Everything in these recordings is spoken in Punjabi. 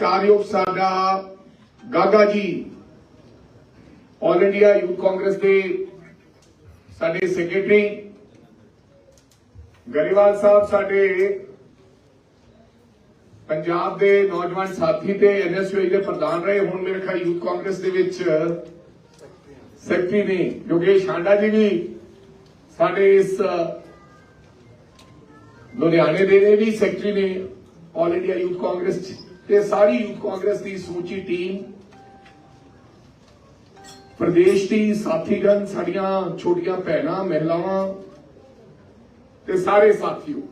ਸਤਿਕਾਰਯੋਗ ਸਾਡਾ ਗਾਗਾ ਜੀ ਆਲ ਇੰਡੀਆ ਯੂਥ ਕਾਂਗਰਸ ਦੇ ਸਾਡੇ ਸੈਕਟਰੀ ਗਰੀਵਾਲ ਸਾਹਿਬ ਸਾਡੇ ਪੰਜਾਬ ਦੇ ਨੌਜਵਾਨ ਸਾਥੀ ਤੇ ਐਨਐਸਯੂ ਦੇ ਪ੍ਰਧਾਨ ਰਹੇ ਹੁਣ ਮੇਰੇ ਖਿਆਲ ਯੂਥ ਕਾਂਗਰਸ ਦੇ ਵਿੱਚ ਸੈਕਟਰੀ ਨੇ ਯੋਗੇਸ਼ ਹਾਂਡਾ ਜੀ ਵੀ ਸਾਡੇ ਇਸ ਲੁਧਿਆਣੇ ਦੇ ਨੇ ਵੀ ਸੈਕਟਰੀ ਨੇ ਆਲ ਇੰਡੀਆ ਯੂਥ ਕਾਂਗਰਸ 'ਚ ਤੇ ਸਾਰੀ ਯੂਥ ਕਾਂਗਰਸ ਦੀ ਸਮੁੱਚੀ ਟੀਮ, ਪ੍ਰਦੇਸ਼ ਦੀ ਸਾਥੀਗਣ, ਸਾਡੀਆਂ ਛੋਟੀਆਂ ਭੈਣਾਂ, ਮਹਿਲਾਵਾਂ ਤੇ ਸਾਰੇ ਸਾਥੀਓ।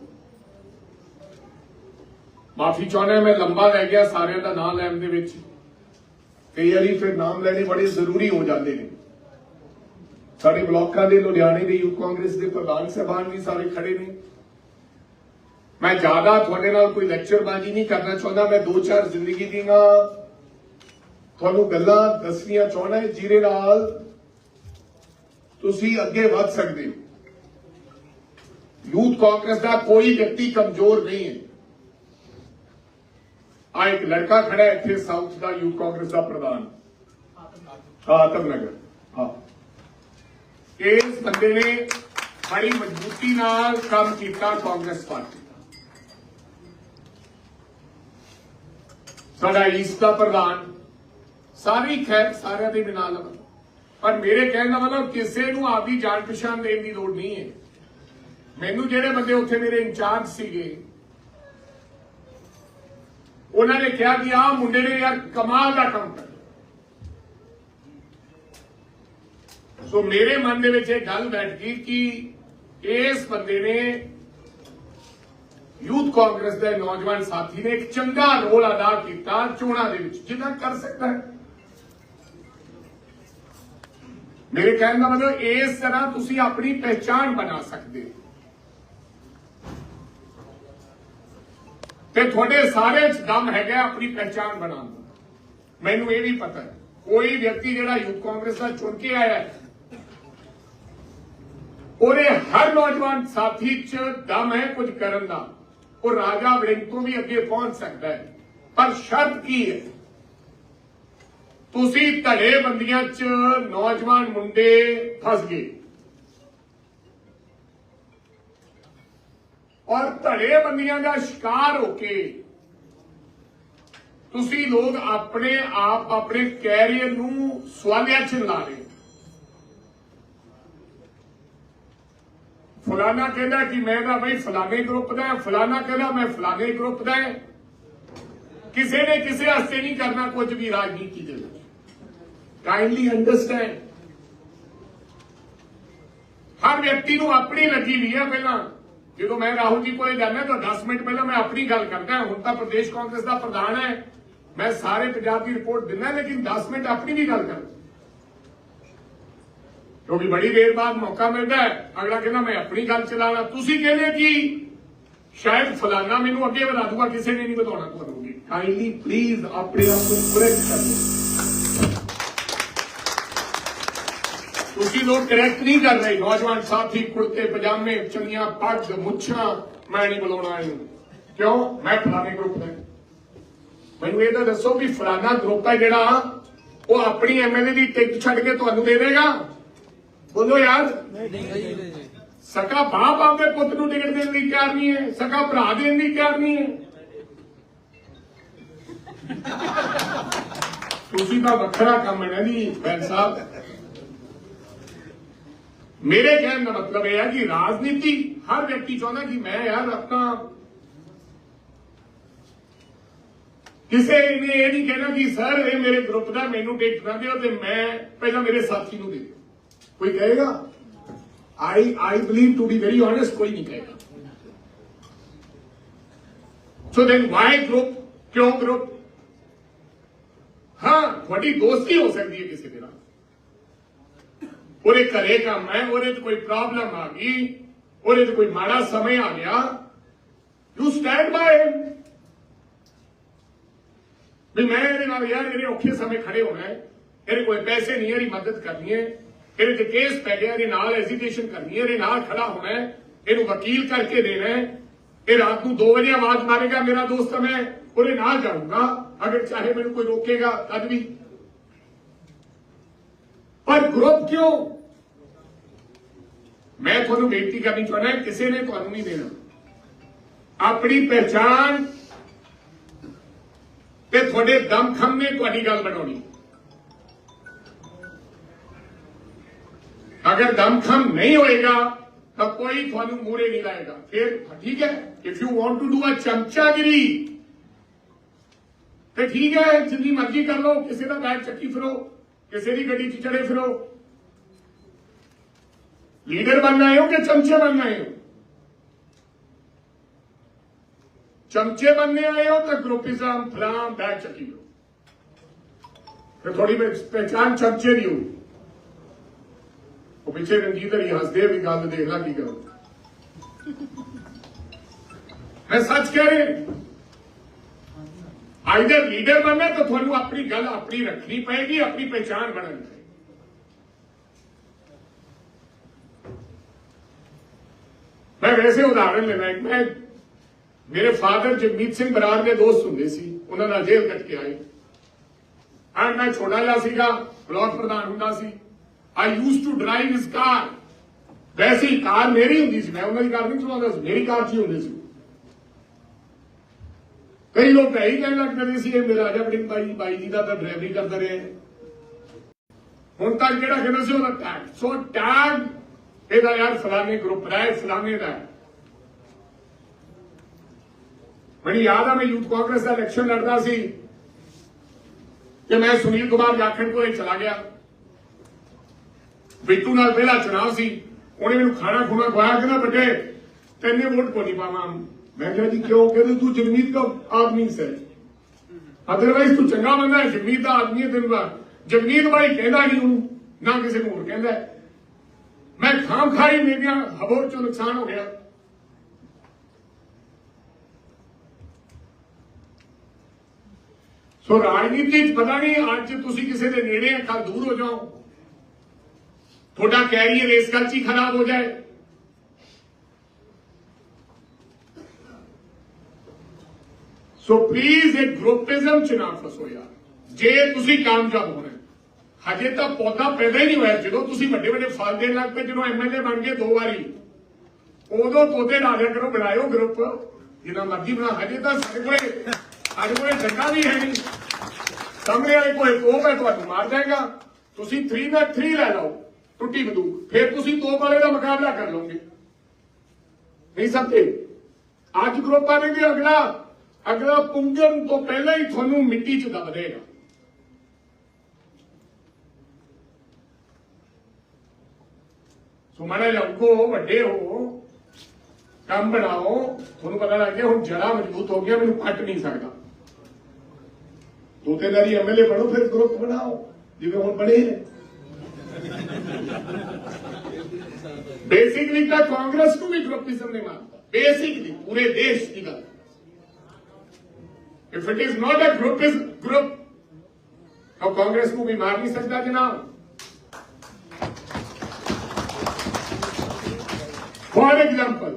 ਮਾਫੀ ਚਾਹੁੰਦਾ ਮੈਂ ਲੰਬਾ ਲੈ ਗਿਆ ਸਾਰਿਆਂ ਦਾ ਨਾਮ ਲੈਣ ਦੇ ਵਿੱਚ। ਕਈ ਵਾਰੀ ਫਿਰ ਨਾਮ ਲੈਣੇ ਬੜੇ ਜ਼ਰੂਰੀ ਹੋ ਜਾਂਦੇ ਨੇ। ਸਾਡੇ ਬਲਾਕਾਂ ਦੇ, ਲੁਧਿਆਣੇ ਦੇ ਯੂਥ ਕਾਂਗਰਸ ਦੇ ਪ੍ਰਧਾਨ ਸਹਿਬਾਨ ਵੀ ਸਾਰੇ ਖੜੇ ਨੇ। ਮੈਂ ਜ਼ਿਆਦਾ ਤੁਹਾਡੇ ਨਾਲ ਕੋਈ ਲੈਕਚਰਬਾਜ਼ੀ ਨਹੀਂ ਕਰਨਾ ਚਾਹੁੰਦਾ, ਮੈਂ ਦੋ ਚਾਰ ਜ਼ਿੰਦਗੀ ਦੀਆਂ ਤੁਹਾਨੂੰ ਗੱਲਾਂ ਦੱਸਣੀਆਂ ਚਾਹੁੰਦਾ ਜਿਹਦੇ ਨਾਲ ਤੁਸੀਂ ਅੱਗੇ ਵੱਧ ਸਕਦੇ ਹੋ। ਯੂਥ ਕਾਂਗਰਸ ਦਾ ਕੋਈ ਵਿਅਕਤੀ ਕਮਜ਼ੋਰ ਨਹੀਂ ਹੈ। ਆ ਇੱਕ ਲੜਕਾ ਖੜਾ ਇੱਥੇ ਸਾਊਥ ਦਾ ਯੂਥ ਕਾਂਗਰਸ ਦਾ ਪ੍ਰਧਾਨ। ਆਤਮ ਨਗਰ ਹਾਂ। ਇਸ ਬੰਦੇ ਨੇ ਬੜੀ ਮਜ਼ਬੂਤੀ ਨਾਲ ਕੰਮ ਕੀਤਾ ਕਾਂਗਰਸ ਪਾਰਟੀ। ਸਾਡਾ ਈਸਟ ਦਾ ਪ੍ਰਧਾਨ ਸਾਰੀ ਖੈਰ, ਸਾਰਿਆਂ ਦੇ ਬਿਨਾਂ ਲਵਾ। ਪਰ ਮੇਰੇ ਕਹਿਣ ਦਾ ਮਤਲਬ ਕਿਸੇ ਨੂੰ ਆਪਦੀ ਜਾਣ ਪਛਾਣ ਦੇਣ ਦੀ ਲੋੜ ਨਹੀਂ ਹੈ। ਮੈਨੂੰ ਜਿਹੜੇ ਬੰਦੇ ਉੱਥੇ ਮੇਰੇ ਇੰਚਾਰਜ ਸੀਗੇ, ਉਹਨਾਂ ਨੇ ਕਿਹਾ ਕਿ ਆਹ ਮੁੰਡੇ ਨੇ ਯਾਰ ਕਮਾਲ ਦਾ ਕੰਮ ਕਰ ਸੋ ਮੇਰੇ ਮਨ ਦੇ ਵਿੱਚ ਇਹ ਗੱਲ ਬੈਠ ਗਈ ਕਿ ਇਸ ਬੰਦੇ ਨੇ ਯੂਥ ਕਾਂਗਰਸ ਦੇ ਨੌਜਵਾਨ ਸਾਥੀ ਨੇ ਇੱਕ ਚੰਗਾ ਰੋਲ ਅਦਾ ਕੀਤਾ ਚੋਣਾਂ ਦੇ ਵਿੱਚ। ਜਿੰਨਾ ਕਰ ਸਕਦਾ ਹੈ। ਮੇਰੇ ਕਹਿਣ ਦਾ ਮਤਲਬ ਇਸ ਤਰ੍ਹਾਂ ਤੁਸੀਂ ਆਪਣੀ ਪਹਿਚਾਣ ਬਣਾ ਸਕਦੇ ਹੋ। ਤੇ ਤੁਹਾਡੇ ਸਾਰੇ ਚ ਦਮ ਹੈਗਾ ਆਪਣੀ ਪਹਿਚਾਣ ਬਣਾਉਣ ਦਾ। ਮੈਨੂੰ ਇਹ ਵੀ ਪਤਾ ਹੈ, ਕੋਈ ਵਿਅਕਤੀ ਜਿਹੜਾ ਯੂਥ ਕਾਂਗਰਸ ਦਾ ਚੁਣ ਕੇ ਆਇਆ ਹੈ, ਉਹਦੇ ਹਰ ਨੌਜਵਾਨ ਸਾਥੀ ਚ ਦਮ ਹੈ ਕੁਝ ਕਰਨ ਦਾ। ਉਹ ਰਾਜਾ ਵੜਿੰਗ ਤੋਂ ਵੀ ਅੱਗੇ ਪਹੁੰਚ ਸਕਦਾ ਹੈ। ਪਰ ਸ਼ਰਤ ਕੀ ਹੈ? ਤੁਸੀਂ ਧੜੇ ਬੰਦੀਆਂ ਚ ਨੌਜਵਾਨ ਮੁੰਡੇ ਫਸ ਗਏ। ਔਰ ਧੜੇ ਬੰਦੀਆਂ ਦਾ ਸ਼ਿਕਾਰ ਹੋ ਕੇ ਤੁਸੀਂ ਲੋਕ ਆਪਣੇ ਆਪ ਆਪਣੇ ਕੈਰੀਅਰ ਨੂੰ ਸਵਾਲਿਆ ਚ ਲਾ ਲਏ ਹੋ। ਫਲਾਨਾ ਕਹਿੰਦਾ ਕਿ ਮੈਂ ਤਾਂ ਬਈ ਫਲਾਣੇ ਗਰੁੱਪ ਦਾ ਹਾਂ, ਫਲਾਨਾ ਕਹਿੰਦਾ ਮੈਂ ਫਲਾਣੇ ਗਰੁੱਪ ਦਾ ਕਿਸੇ ਨੇ ਕਿਸੇ ਵਾਸਤੇ ਨਹੀਂ ਕਰਨਾ ਕੁਝ ਵੀ ਰਾਜਨੀਤੀ ਦੇ ਵਿੱਚ। ਕਾਈਂਡਲੀ ਅੰਡਰਸਟੈਂਡ ਹਰ ਵਿਅਕਤੀ ਨੂੰ ਆਪਣੀ ਲੱਗੀ ਵੀ ਹੈ ਪਹਿਲਾਂ। ਜਦੋਂ ਮੈਂ ਰਾਹੁਲ ਜੀ ਕੋਲੇ ਜਾਂਦਾ ਤਾਂ 10 ਮਿੰਟ ਪਹਿਲਾਂ ਮੈਂ ਆਪਣੀ ਗੱਲ ਕਰਦਾ ਹੁਣ ਤਾਂ ਪ੍ਰਦੇਸ਼ ਕਾਂਗਰਸ ਦਾ ਪ੍ਰਧਾਨ ਹੈ। ਮੈਂ ਸਾਰੇ ਪੰਜਾਬ ਦੀ ਰਿਪੋਰਟ ਦਿੰਦਾ ਲੇਕਿਨ 10 ਮਿੰਟ ਆਪਣੀ ਵੀ ਗੱਲ ਕਰਦਾ। ਕਿਉਂਕਿ ਬੜੀ ਦੇਰ ਬਾਅਦ ਮੌਕਾ ਮਿਲਦਾ ਹੈ। ਅਗਲਾ ਕਹਿੰਦਾ, ਮੈਂ ਆਪਣੀ ਗੱਲ ਚਲਾਣਾ ਤੁਸੀਂ ਕਹਿੰਦੇ ਕਿ ਸ਼ਾਇਦ ਫਲਾਨਾ ਮੈਨੂੰ ਅੱਗੇ ਵਧਾ ਦੂਗਾ, ਕਿਸੇ ਨੇ ਨਹੀਂ ਵਧਾਉਣਾ ਤੁਹਾਨੂੰ ਅੱਗੇ। ਕਾਈਂਡਲੀ ਪਲੀਜ਼ ਆਪਣੇ ਆਪ ਨੂੰ ਕਰੈਕਟ ਕਰ ਲਓ ਤੁਸੀਂ ਲੋਕ ਕਰੈਕਟ ਨਹੀਂ ਕਰ ਰਹੇ। ਨੌਜਵਾਨ ਸਾਥੀ, ਕੁੜਤੇ, ਪਜਾਮੇ, ਚੰਗੀਆਂ ਪੱਗ, ਮੁੱਛਾਂ, ਮੈਂ ਨਹੀਂ ਬੁਲਾਉਣਾ ਇਹਨੂੰ। ਕਿਉਂ? ਮੈਂ ਫਲਾਣੇ ਗਰੁੱਪ ਦਾ ਮੈਨੂੰ ਇਹ ਤਾਂ ਦੱਸੋ ਵੀ ਫਲਾਣਾ ਗਰੁੱਪ ਹੈ ਜਿਹੜਾ ਉਹ ਆਪਣੀ ਐਮਐਲਏ ਦੀ ਟਿਕਟ ਛੱਡ ਕੇ ਤੁਹਾਨੂੰ ਦੇ ਦੇਗਾ? ਬੋਲੋ ਯਾਰ। ਸਕਾ ਬਾਪ ਆਪਦੇ ਪੁੱਤ ਨੂੰ ਟਿਕਟ ਦੇਣ ਲਈ ਤਿਆਰ ਨਹੀਂ ਹੈ ਸਕਾ ਭਰਾ ਦੇਣ ਲਈ ਤਿਆਰ ਨਹੀਂ ਹੈ। ਤੁਸੀਂ ਤਾਂ ਵੱਖਰਾ ਕੰਮ ਹੈ ਜੀ ਬੈਨ ਸਾਹਿਬ। ਮੇਰੇ ਕਹਿਣ ਦਾ ਮਤਲਬ ਇਹ ਹੈ ਕਿ ਰਾਜਨੀਤੀ ਹਰ ਵਿਅਕਤੀ ਚਾਹੁੰਦਾ ਕਿ ਮੈਂ ਯਾਰ ਆਪਣਾ ਕਿਸੇ ਨੇ ਇਹ ਨਹੀਂ ਕਹਿਣਾ ਕਿ ਸਰ ਇਹ ਮੇਰੇ ਗਰੁੱਪ ਦਾ ਮੈਨੂੰ ਟਿਕਟ ਨਾ ਦਿਓ ਤੇ ਮੈਂ ਪਹਿਲਾਂ ਮੇਰੇ ਸਾਥੀ ਨੂੰ ਦੇ ਦਿਓ। ਕੋਈ ਕਹੇਗਾ I I believe to be very honest ਕੋਈ ਨਹੀਂ ਕਹੇਗਾ ਸੋ ਦੈਨ ਵਾਈ ਗਰੁੱਪ ਕਿਉਂ ਗਰੁੱਪ ਹਾਂ ਤੁਹਾਡੀ ਦੋਸਤੀ ਹੋ ਸਕਦੀ ਹੈ ਕਿਸੇ ਦੇ ਨਾਲ ਉਹਦੇ ਘਰੇ ਕੰਮ ਹੈ ਉਹਦੇ ਤੇ ਕੋਈ ਪ੍ਰੋਬਲਮ ਆ ਗਈ ਉਹਦੇ ਤੇ ਕੋਈ ਮਾੜਾ ਸਮੇਂ ਆ ਗਿਆ ਯੂ ਸਟੈਂਡ ਬਾਈ ਹਿਮ ਵੀ ਮੈਂ ਇਹਦੇ ਨਾਲ ਯਾਰ ਇਹਦੇ ਔਖੇ ਸਮੇਂ ਖੜੇ ਹੋਣਾ ਹੈ ਇਹਦੇ ਕੋਈ ਪੈਸੇ ਨਹੀਂ ਇਹਦੀ ਮਦਦ ਕਰਨੀ ਹੈ ਇਹਦੇ ਤੇ ਕੇਸ ਪੈ ਗਿਆ, ਇਹਦੇ ਨਾਲ ਐਜੀਟੇਸ਼ਨ ਕਰਨੀ ਹੈ, ਇਹਦੇ ਨਾਲ ਖੜਾ ਹੋਣਾ ਹੈ, ਇਹਨੂੰ ਵਕੀਲ ਕਰਕੇ ਦੇਣਾ ਹੈ। ਇਹ ਰਾਤ ਨੂੰ 2 ਵਜੇ ਆਵਾਜ਼ ਮਾਰੇਗਾ, ਮੇਰਾ ਦੋਸਤ ਮੈਂ ਉਹਦੇ ਨਾਲ ਜਾਊਂਗਾ, ਅਗਰ ਚਾਹੇ ਮੈਨੂੰ ਕੋਈ ਰੋਕੇਗਾ, ਤਦ ਵੀ। ਪਰ ਗਰੁੱਪ ਕਿਉਂ? ਮੈਂ ਤੁਹਾਨੂੰ ਬੇਨਤੀ ਕਰਨੀ ਚਾਹੁੰਦਾ ਕਿਸੇ ਨੇ ਤੁਹਾਨੂੰ ਨਹੀਂ ਦੇਣਾ। ਆਪਣੀ ਪਹਿਚਾਨ ਤੇ ਤੁਹਾਡੇ ਦਮਖਮ ਨੇ ਤੁਹਾਡੀ ਗੱਲ ਬਣਾਉਣੀ। ਅਗਰ ਦਮਖਮ ਨਹੀਂ ਹੋਏਗਾ ਤਾਂ ਕੋਈ ਤੁਹਾਨੂੰ ਮੂਰੇ ਨਹੀਂ ਲਾਏਗਾ ਫਿਰ ਠੀਕ ਹੈ if you want to do a ਚਮਚਾਗਿਰੀ ਤੇ ਠੀਕ ਹੈ ਜਿੰਨੀ ਮਰਜ਼ੀ ਕਰ ਲਓ ਕਿਸੇ ਦਾ ਬੈਗ ਚੱਕੀ ਫਿਰੋ ਕਿਸੇ ਦੀ ਗੱਡੀ 'ਚ ਚੜੇ ਫਿਰੋ ਲੀਡਰ ਬਣਨਾ ਹੈ ਕਿ ਚਮਚੇ ਬਣਨਾ ਹੈ ਚਮਚੇ ਬਣਨੇ ਆਏ ਹੋ ਤਾਂ ਗਰੁੱਪਿਜ਼ਮ ਫਲਾਂ ਬੈਗ ਚੱਕੀ ਫਿਰੋ ਫਿਰ ਥੋੜੀ ਪਹਿਚਾਨ ਚਮਚੇ ਦੀ ਹੋਊ ਉਹ ਪਿੱਛੇ ਰਣਜੀਤ ਹਰੀ ਹੱਸਦੇ ਵੀ ਗੱਲ ਦੇਖ ਲੈ ਕੀ ਕਰੋ। ਮੈਂ ਸੱਚ ਕਹਿ ਰਿਹਾ ਆਈਦਰ ਲੀਡਰ ਬਣਨਾ ਤਾਂ ਤੁਹਾਨੂੰ ਆਪਣੀ ਗੱਲ ਆਪਣੀ ਰੱਖਣੀ ਪਏਗੀ, ਆਪਣੀ ਪਹਿਚਾਨ ਬਣਾਉਣੀ ਪਏਗੀ। ਮੈਂ ਵੈਸੇ ਉਦਾਹਰਣ ਲੈਣਾ ਮੈਂ ਮੇਰੇ ਫਾਦਰ ਜਗਮੀਤ ਸਿੰਘ ਬਰਾੜ ਦੇ ਦੋਸਤ ਹੁੰਦੇ ਸੀ, ਉਹਨਾਂ ਨਾਲ ਜੇਲ੍ਹ ਕੱਟ ਕੇ ਆਏ। ਐਂਡ ਮੈਂ ਛੋਟਾ ਜਿਹਾ ਸੀਗਾ, ਬਲਾਕ ਪ੍ਰਧਾਨ ਹੁੰਦਾ ਸੀ। I used to drive his car ਵੈਸੇ ਕਾਰ ਮੇਰੀ ਹੁੰਦੀ ਸੀ ਮੈਂ ਉਹਨਾਂ ਦੀ ਕਾਰ ਨਹੀਂ ਚਲਾਉਂਦਾ ਸੀ ਮੇਰੀ ਕਾਰ 'ਚ ਹੀ ਹੁੰਦੇ ਸੀ ਕਈ ਲੋਕ ਤਾਂ ਇਹੀ ਕਹਿਣ ਲੱਗ ਪੈਂਦੇ ਸੀ ਇਹ ਮੇਰਾ ਰਾਜਾ ਬੜਿੰਗ ਬਾਈ ਬਾਈ ਜੀ ਦਾ ਤਾਂ ਡਰਾਈਵਰੀ ਕਰਦਾ ਰਿਹਾ ਹੁਣ ਤੱਕ ਜਿਹੜਾ ਕਹਿੰਦਾ ਸੀ ਉਹਦਾ ਟੈਗ ਸੋ ਟੈਗ ਇਹਦਾ ਯਾਰ ਫਲਾਣੇ ਗਰੁੱਪ ਦਾ ਹੈ ਫਲਾਣੇ ਦਾ ਮੈਨੂੰ ਯਾਦ ਆ ਮੈਂ ਯੂਥ ਕਾਂਗਰਸ ਦਾ ਇਲੈਕਸ਼ਨ ਲੜਦਾ ਸੀ ਕਿ ਮੈਂ ਸੁਨੀਲ ਕੁਮਾਰ ਜਾਖੜ ਕੋਲੇ ਚਲਾ ਗਿਆ ਬਿੱਟੂ ਨਾਲ ਪਹਿਲਾ ਚੁਣਾਵ ਸੀ। ਉਹਨੇ ਮੈਨੂੰ ਖਾਣਾ ਖੁਣਾ ਖਵਾਇਆ, ਕਹਿੰਦਾ ਬੱਟੇ ਤੈਨੇ ਵੋਟ ਕੋ ਨਹੀਂ ਪਾਵਾਂ। ਮੈਂ ਕਿਹਾ ਜੀ, ਕਿਉਂ? ਕਹਿੰਦੇ ਤੂੰ ਜਗਮੀਤ ਦਾ ਆਦਮੀ ਸੈ। ਅਦਰਵਾਈਜ਼ ਤੂੰ ਚੰਗਾ ਬੰਦਾ ਹੈ ਜਗਮੀਤ ਦਾ ਆਦਮੀ ਹੈ ਤੈਨੂੰ ਜਗਮੀਤ ਬਾਈ ਕਹਿੰਦਾ ਨਹੀਂ ਉਹਨੂੰ, ਨਾ ਕਿਸੇ ਨੂੰ ਹੋਰ ਕਹਿੰਦਾ ਮੈਂ ਖਾਮ ਖਾਈ ਮੇਰੀਆਂ ਹਬੋਰ ਚੋਂ ਨੁਕਸਾਨ ਹੋ ਗਿਆ। ਸੋ ਰਾਜਨੀਤੀ ਚ ਪਤਾ ਨਹੀਂ, ਅੱਜ ਤੁਸੀਂ ਕਿਸੇ ਦੇ ਨੇੜੇ ਆ ਕੱਲ ਦੂਰ ਹੋ ਜਾਓ। ਤੁਹਾਡਾ ਕੈਰੀਅਰ ਇਸ ਗੱਲ 'ਚ ਹੀ ਖਰਾਬ ਹੋ ਜਾਏ ਸੋ ਪਲੀਜ਼ ਇਹ ਗਰੁੱਪਿਜ਼ਮ ਚ ਨਾ ਫਸੋ ਯਾਰ ਜੇ ਤੁਸੀਂ ਕਾਮਯਾਬ ਹੋਣਾ ਹੈ। ਹਜੇ ਤਾਂ ਪੌਦਾ ਪੈਦਾ ਹੀ ਨਹੀਂ ਹੋਇਆ ਜਦੋਂ ਤੁਸੀਂ ਵੱਡੇ ਵੱਡੇ ਫਲ ਦੇਣ ਲੱਗ ਪਏ ਜਦੋਂ ਐਮਐਲਏ ਬਣ ਗਏ ਦੋ ਵਾਰੀ ਉਦੋਂ ਪੌਦੇ ਲਾ ਲਿਆ ਕਰੋ ਬਣਾਇਓ ਗਰੁੱਪ ਜਿੰਨਾ ਮਰਜ਼ੀ ਬਣਾ ਹਜੇ ਤਾਂ ਸਾਡੇ ਕੋਲੇ ਸਾਡੇ ਕੋਲੇ ਡੰਡਾ ਵੀ ਹੈ ਨਹੀਂ ਸਾਹਮਣੇ ਵਾਲੇ ਕੋਲੇ ਤੋਪ ਹੈ ਤੁਹਾਨੂੰ ਮਾਰ ਜਾਏਗਾ ਤੁਸੀਂ 3 ਦਾ 3 ਲੈ ਲਓ ਟੁੱਟੀ ਬੰਦੂਕ ਫਿਰ ਤੁਸੀਂ ਤੋਪ ਵਾਲੇ ਦਾ ਮੁਕਾਬਲਾ ਕਰ ਲਓਗੇ। ਨਹੀਂ ਸਮਝੇ ਅੱਜ ਗਰੁੱਪਾਂ ਨੇ ਅਗਲਾ ਅਗਲਾ ਪੁੰਗਨ ਤੋਂ ਪਹਿਲਾਂ ਹੀ ਤੁਹਾਨੂੰ ਮਿੱਟੀ 'ਚ ਦਬ ਦੇਗਾ। ਸੋ ਮਾੜਾ ਲੱਗੋ ਵੱਡੇ ਹੋ। ਕੰਮ ਬਣਾਓ। ਤੁਹਾਨੂੰ ਪਤਾ ਲੱਗ ਗਿਆ, ਹੁਣ ਜੜਾ ਮਜ਼ਬੂਤ ਹੋ ਗਿਆ ਮੈਨੂੰ ਕੱਟ ਨਹੀਂ ਸਕਦਾ। ਦੋ ਤਿੰਨ ਵਾਰੀ ਐਮਐਲਏ ਬਣੋ, ਫਿਰ ਗਰੁੱਪ ਬਣਾਓ। ਜਿਵੇਂ ਹੁਣ ਬਣੇ ਨੇ। बेसिकली का कांग्रेस को भी ग्रुपिज्म नहीं मानता। बेसिकली पूरे देश की बात if it is not a group is group तो कांग्रेस को भी मार नहीं सकता, जनाब। फॉर एग्ज़ाम्पल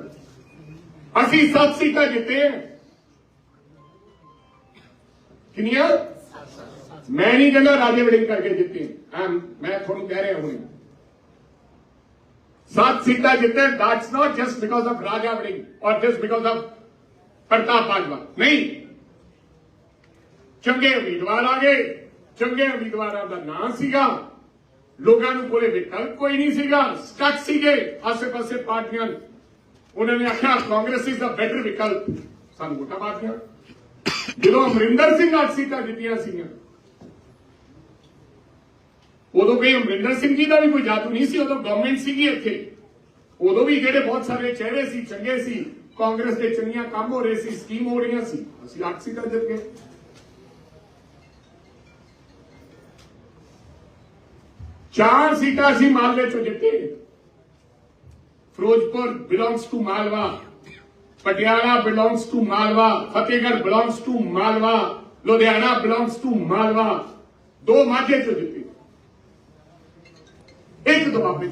असी सात सीटा जीते हैं। कि मैं नहीं कहना राजे वड़िंग करके जीते ਹਾਂ ਮੈਂ ਤੁਹਾਨੂੰ ਕਹਿ ਰਿਹਾ ਹੁਣੇ ਸੱਤ ਸੀਟਾਂ ਜਿੱਤੇ that's not just because of Raja Warring or just because of ਪ੍ਰਤਾਪ ਬਾਜਵਾ ਨਹੀਂ ਚੰਗੇ ਉਮੀਦਵਾਰ ਆ ਗਏ ਚੰਗੇ ਉਮੀਦਵਾਰਾਂ ਦਾ ਨਾਂ ਸੀਗਾ ਲੋਕਾਂ ਨੂੰ ਕੋਲੇ ਵਿਕਲਪ ਕੋਈ ਨਹੀਂ ਸੀਗਾ ਸਟਕ ਸੀਗੇ ਆਸੇ-ਪਾਸੇ ਪਾਰਟੀਆਂ ਉਹਨਾਂ ਨੇ ਆਖਿਆ ਕਾਂਗਰਸ ਇਜ਼ ਦਾ ਬੈਟਰ ਵਿਕਲਪ ਸਾਨੂੰ ਵੋਟਾਂ ਪਾਰਟੀਆਂ ਜਦੋਂ ਅਮਰਿੰਦਰ ਸਿੰਘ ਅੱਜ ਸੀਟਾਂ ਜਿੱਤੀਆਂ ਸੀਗੀਆਂ ਉਦੋਂ ਕੋਈ ਅਮਰਿੰਦਰ ਸਿੰਘ ਜੀ ਦਾ ਵੀ ਕੋਈ ਜਾਦੂ ਨਹੀਂ ਸੀ ਉਦੋਂ ਗਵਰਨਮੈਂਟ ਸੀਗੀ ਇੱਥੇ ਉਦੋਂ ਵੀ ਜਿਹੜੇ ਬਹੁਤ ਸਾਰੇ ਚਿਹਰੇ ਸੀ ਚੰਗੇ ਸੀ ਕਾਂਗਰਸ ਦੇ ਚੰਗੀਆਂ ਕੰਮ ਹੋ ਰਹੇ ਸੀ ਸਕੀਮ ਹੋ ਰਹੀਆਂ ਸੀ ਅਸੀਂ ਅੱਠ ਸੀਟਾਂ ਜਿੱਤ ਗਏ ਚਾਰ ਸੀਟਾਂ ਅਸੀਂ ਮਾਲਵੇ ਚੋਂ ਜਿੱਤੇ Firozpur belongs to Malwa Patiala belongs to Malwa Fatehgarh belongs to Malwa Ludhiana belongs to Malwa ਦੋ ਮਾਝੇ ਚੋਂ ਜਿੱਤੇ ਇੱਕ ਦੁਆਬੇ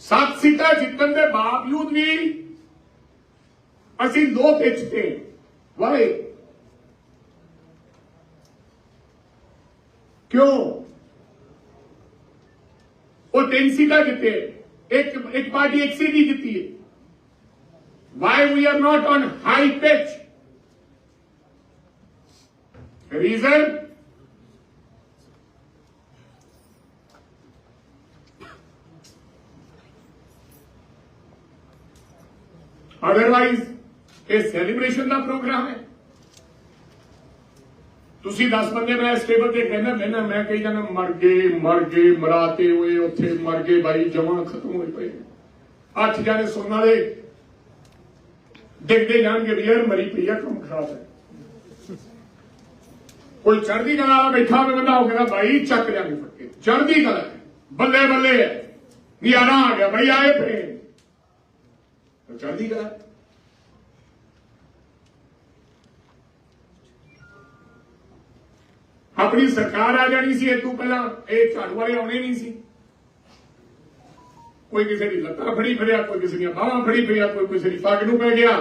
ਸੱਤ ਸੀਟਾਂ ਜਿੱਤਣ ਦੇ ਬਾਵਜੂਦ ਵੀ ਅਸੀਂ ਲੋ ਪਿਚ ਤੇ ਵਾਏ ਕਿਉਂ? ਉਹ ਤਿੰਨ ਸੀਟਾਂ ਜਿੱਤੇ। ਇੱਕ ਇੱਕ ਪਾਰਟੀ ਇੱਕ ਸੀਟ ਹੀ ਜਿੱਤੀ। ਹੈ why we are not on high pitch? Reason? Otherwise ਇਹ ਸੈਲੀਬ੍ਰੇਸ਼ਨ ਦਾ ਪ੍ਰੋਗਰਾਮ ਹੈ। ਤੁਸੀਂ 10 ਬੰਦੇ ਮੈਂ ਇਸ ਟੇਬਲ ਤੇ ਕਹਿੰਦਾ ਮੈਂ ਨਾ ਮੈਂ ਕਹੀ ਜਾਂਦਾ, ਮਰ ਗਏ ਮਰ ਗਏ, ਮਰਾਤੇ ਹੋਏ, ਉੱਥੇ ਮਰ ਗਏ ਬਾਈ ਜਮਾਂ ਖਤਮ ਹੋਏ ਪਏ। ਅੱਠ ਜਾਣੇ ਸੁਣਨ ਵਾਲੇ ਦੇਖਦੇ ਜਾਣਗੇ ਵੀ ਯਾਰ ਮਰੀ ਪਈ ਆ, ਕੰਮ ਖਰਾਬ ਹੈ। ਕੋਈ ਚੜ੍ਹਦੀ ਕਲਾ ਵਾਲਾ ਬੈਠਾ ਹੋਵੇ, ਬੰਦਾ ਉਹ ਕਹਿੰਦਾ, ਬਾਈ, ਚੱਕ ਲਿਆ ਫੱਕੇ ਚੜ੍ਹਦੀ ਕਲਾ ਬੱਲੇ ਬੱਲੇ ਹੈ। ਨਿਆਰਾ ਆ ਗਿਆ, ਬਈ, ਆਏ ਪਏ। ਚੜ੍ਹਦੀ ਕਲਾ ਆਪਣੀ ਸਰਕਾਰ ਆ ਜਾਣੀ ਸੀ, ਇਹ ਤੋਂ ਪਹਿਲਾਂ ਇਹ ਝਾੜੂ ਵਾਲੇ ਆਉਣੇ ਨਹੀਂ ਸੀ। ਕੋਈ ਕਿਸੇ ਦੀ ਲੱਤਾਂ ਫੜੀ ਫਿਰਿਆ, ਕੋਈ ਕਿਸੇ ਦੀਆਂ ਬਾਹਾਂ ਫੜੀ ਫਿਰਿਆ, ਕੋਈ ਕਿਸੇ ਦੀ ਪੱਗ ਨੂੰ ਪੈ ਗਿਆ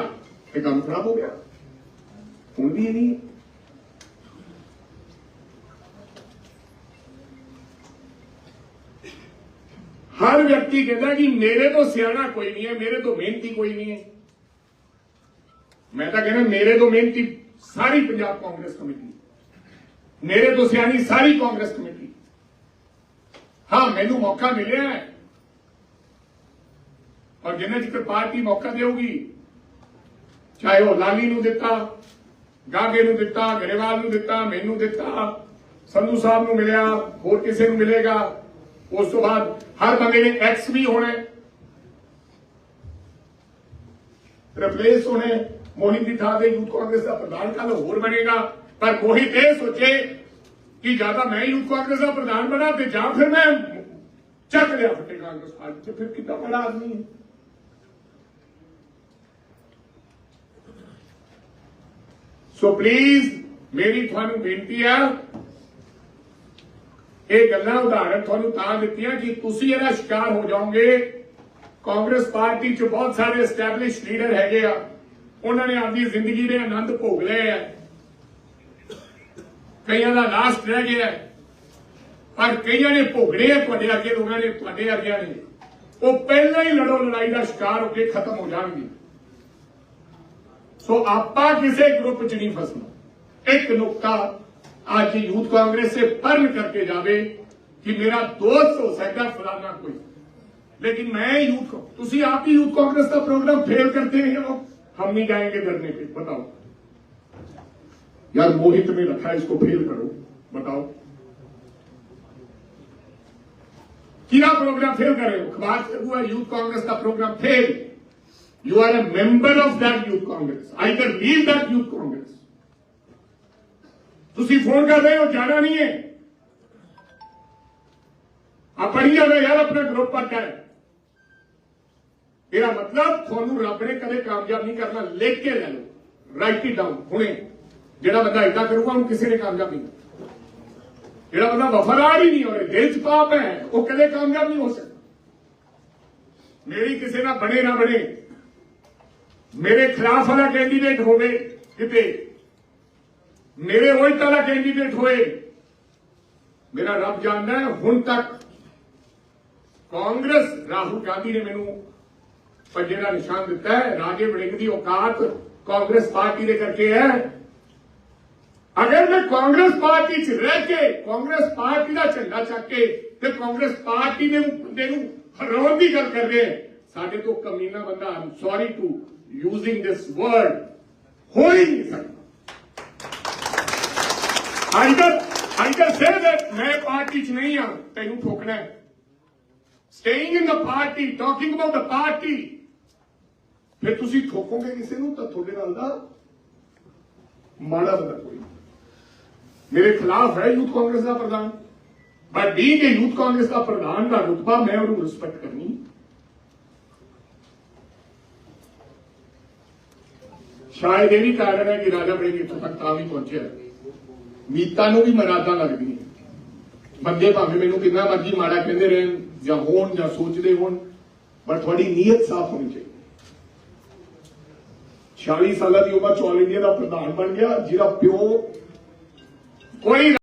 ਤੇ ਕੰਮ ਖਰਾਬ ਹੋ ਗਿਆ। ਹੁਣ ਵੀ ਇਹ ਨਹੀਂ ਹਰ ਵਿਅਕਤੀ ਕਹਿੰਦਾ ਕਿ ਮੇਰੇ ਤੋਂ ਸਿਆਣਾ ਕੋਈ ਨਹੀਂ ਹੈ, ਮੇਰੇ ਤੋਂ ਮਿਹਨਤੀ ਕੋਈ ਨਹੀਂ ਹੈ। ਮੈਂ ਤਾਂ ਕਹਿੰਦਾ, ਮੇਰੇ ਤੋਂ ਮਿਹਨਤੀ ਸਾਰੀ ਪੰਜਾਬ ਕਾਂਗਰਸ ਕਮੇਟੀ ਮੇਰੇ ਤੋਂ ਸਿਆਣੀ ਸਾਰੀ ਕਾਂਗਰਸ ਕਮੇਟੀ ਹਾਂ। ਮੈਨੂੰ ਮੌਕਾ ਮਿਲਿਆ ਹੈ। ਔਰ ਜਿੰਨਾ ਚਿਰ ਪਾਰਟੀ ਮੌਕਾ ਦੇਊਗੀ, ਚਾਹੇ ਉਹ ਲਾਲੀ ਨੂੰ ਦਿੱਤਾ ਗਾਗੇ ਨੂੰ ਦਿੱਤਾ, ਗਰੇਵਾਲ ਨੂੰ ਦਿੱਤਾ, ਮੈਨੂੰ ਦਿੱਤਾ, ਸੰਧੂ ਸਾਹਿਬ ਨੂੰ ਮਿਲਿਆ, ਹੋਰ ਕਿਸੇ ਨੂੰ ਮਿਲੇਗਾ। ਉਸ ਤੋਂ ਬਾਅਦ ਹਰ ਬੰਦੇ ਨੇ ਐਕਸ ਵੀ ਹੋਣੇ ਰਿਪਲੇਸ ਹੋਣੇ ਮੋਹਿਤ ਦੀ ਥਾਂ ਤੇ ਯੂਥ ਕਾਂਗਰਸ ਦਾ ਪ੍ਰਧਾਨ ਕੱਲ ਹੋਰ ਬਣੇਗਾ। ਪਰ ਮੋਹਿਤ ਇਹ ਸੋਚੇ ਕਿ ਜਾਂ ਤਾਂ ਮੈਂ ਯੂਥ ਕਾਂਗਰਸ ਦਾ ਪ੍ਰਧਾਨ ਬਣਾ ਤੇ ਜਾਂ ਫਿਰ ਮੈਂ ਚੱਕ ਲਿਆ ਫਟੇ ਕਾਂਗਰਸ ਪਾਰਟੀ ਤੇ। ਫਿਰ ਕਿੰਨਾ ਬੜਾ ਆਦਮੀ ਹੈ। ਸੋ ਪਲੀਜ਼ ਮੇਰੀ ਤੁਹਾਨੂੰ ਬੇਨਤੀ ਹੈ ਇਹ ਗੱਲਾਂ ਉਦਾਹਰਣ ਤੁਹਾਨੂੰ ਤਾਂ ਦਿੱਤੀਆਂ ਕਿ ਤੁਸੀਂ ਇਹਦਾ ਸ਼ਿਕਾਰ ਹੋ ਜਾਓਗੇ। ਕਾਂਗਰਸ ਪਾਰਟੀ 'ਚ ਬਹੁਤ ਸਾਰੇ ਐਸਟੈਬਲਿਸ਼ ਲੀਡਰ ਹੈਗੇ ਆ। ਉਹਨਾਂ ਨੇ ਆਪਣੀ ਜ਼ਿੰਦਗੀ ਦੇ ਆਨੰਦ ਭੋਗ ਲਏ ਆ। ਕਈਆਂ ਦਾ ਲਾਸਟ ਰਹਿ ਗਿਆ ਪਰ ਕਈਆਂ ਨੇ ਭੋਗਣੇ ਆ ਤੁਹਾਡੇ ਅੱਗੇ ਲੋਕਾਂ ਨੇ, ਤੁਹਾਡੇ ਅੱਗੇ ਨੇ। ਉਹ ਪਹਿਲਾਂ ਹੀ ਲੜੋ ਲੜਾਈ ਦਾ ਸ਼ਿਕਾਰ ਹੋ ਕੇ ਖਤਮ ਹੋ ਜਾਣਗੇ। ਸੋ ਆਪਾਂ ਕਿਸੇ ਗਰੁੱਪ 'ਚ ਨਹੀਂ ਫਸਣਾ। ਇੱਕ ਨੁਕਤਾ आज यूथ कांग्रेस से पर्न करके जावे कि मेरा दोस्त हो सकता फलाना कोई। लेकिन मैं यूथ तुम आप ही यूथ कांग्रेस का प्रोग्राम फेल करते हैं लोग। हम नहीं जाएँगे धरने पे, बताओ। यार मोहित में रखा है, इसको फेल करो, बताओ। किना प्रोग्राम फेल करे अखबार से हुआ, यूथ कांग्रेस का programme fail you are a member of that youth Congress. I can leave that youth Congress. ਤੁਸੀਂ ਫੋਨ ਕਰ ਰਹੇ ਹੋ, ਜਾਣਾ ਨਹੀਂ ਹੈ। ਆਪਣੀ ਜਾਵੇ ਯਾਰ, ਆਪਣਾ ਗਰੁੱਪ ਪੱਕਾ ਹੈ ਇਹਦਾ ਮਤਲਬ ਤੁਹਾਨੂੰ ਰੱਬ ਨੇ ਕਦੇ ਕਾਮਯਾਬ ਨਹੀਂ ਕਰਨਾ, ਲਿਖ ਕੇ ਲੈ ਲਓ। ਰਾਈਟ ਇਟ ਡਾਊਨ ਹੁਣੇ। ਜਿਹੜਾ ਬੰਦਾ ਇਦਾਂ ਕਰੂਗਾ, ਉਹਨੂੰ ਕਿਸੇ ਨੇ ਕਾਮਯਾਬ ਨਹੀਂ ਕਰਨਾ। ਜਿਹੜਾ ਬੰਦਾ ਵਫਾਦਾਰ ਹੀ ਨਹੀਂ ਹੋਵੇ ਦਿਲ ਚ ਪਾਪ ਹੈ, ਉਹ ਕਦੇ ਕਾਮਯਾਬ ਨਹੀਂ ਹੋ ਸਕਦਾ। ਮੇਰੀ ਕਿਸੇ ਨਾਲ ਬਣੇ ਨਾ ਬਣੇ। ਮੇਰੇ ਖਿਲਾਫ ਵਾਲਾ ਕੈਂਡੀਡੇਟ ਹੋਵੇ ਕਿਤੇ ਮੇਰੇ ਉਲਟ ਵਾਲਾ ਕੈਂਡੀਡੇਟ ਹੋਏ। ਮੇਰਾ ਰੱਬ ਜਾਣਦਾ ਹੈ, ਹੁਣ ਤੱਕ ਕਾਂਗਰਸ ਰਾਹੁਲ ਗਾਂਧੀ ਨੇ ਮੈਨੂੰ ਪੰਜੇ ਦਾ ਨਿਸ਼ਾਨ ਦਿੱਤਾ ਹੈ, ਰਾਜੇ ਵੜਿੰਗ ਦੀ ਔਕਾਤ ਕਾਂਗਰਸ ਪਾਰਟੀ ਦੇ ਕਰਕੇ ਹੈ। ਅਗਰ ਮੈਂ ਕਾਂਗਰਸ ਪਾਰਟੀ 'ਚ ਰਹਿ ਕੇ ਕਾਂਗਰਸ ਪਾਰਟੀ ਦਾ ਝੰਡਾ ਚੱਕ ਕੇ ਤੇ ਕਾਂਗਰਸ ਪਾਰਟੀ ਦੇ ਬੰਦੇ ਨੂੰ ਹਰਾਉਣ ਦੀ ਗੱਲ ਕਰ ਰਹੇ ਸਾਡੇ ਤੋਂ ਕਮੀਨਾ ਬੰਦਾ am sorry to using this word ਹੋ ਹੀ ਨਹੀਂ ਸਕਦਾ। Either either say that ਮੈਂ ਪਾਰਟੀ 'ਚ ਨਹੀਂ ਆ ਤੈਨੂੰ ਠੋਕਣਾ ਹੈ। Staying in the party, talking about the party ਫਿਰ ਤੁਸੀਂ ਠੋਕੋਗੇ ਕਿਸੇ ਨੂੰ, ਤਾਂ ਤੁਹਾਡੇ ਨਾਲ ਦਾ ਮਾੜਾ ਬੰਦਾ ਕੋਈ ਮੇਰੇ ਖਿਲਾਫ ਹੈ ਯੂਥ ਕਾਂਗਰਸ ਦਾ ਪ੍ਰਧਾਨ। But being a youth Congress ਦਾ ਪ੍ਰਧਾਨ ਦਾ ਰੁਤਬਾ ਮੈਂ ਉਹਨੂੰ ਰਿਸਪੈਕਟ ਕਰਨੀ ਸ਼ਾਇਦ ਇਹ ਵੀ ਕਾਰਨ ਹੈ ਕਿ ਰਾਜਾ ਬੜੇ ਇੱਥੋਂ ਤੱਕ ਤਾਂ ਵੀ ਪਹੁੰਚਿਆ। ਮੀਤਾਂ ਨੂੰ ਵੀ ਮਰਾਦਾਂ ਲੱਗਦੀਆਂ ਬੰਦੇ ਭਾਵੇਂ ਮੈਨੂੰ ਕਿੰਨਾ ਮਰਜ਼ੀ ਮਾੜਾ ਕਹਿੰਦੇ ਰਹਿਣ, ਜਾਂ ਹੋਣ, ਜਾਂ ਸੋਚਦੇ ਹੋਣ, ਪਰ ਤੁਹਾਡੀ ਨੀਅਤ ਸਾਫ਼ ਹੋਣੀ ਚਾਹੀਦੀ 46 ਸਾਲਾਂ ਦੀ ਉਮਰ ਚ ਆਲ ਇੰਡੀਆ ਦਾ ਪ੍ਰਧਾਨ ਬਣ ਗਿਆ, ਜਿਹਦਾ ਪਿਓ ਕੋਈ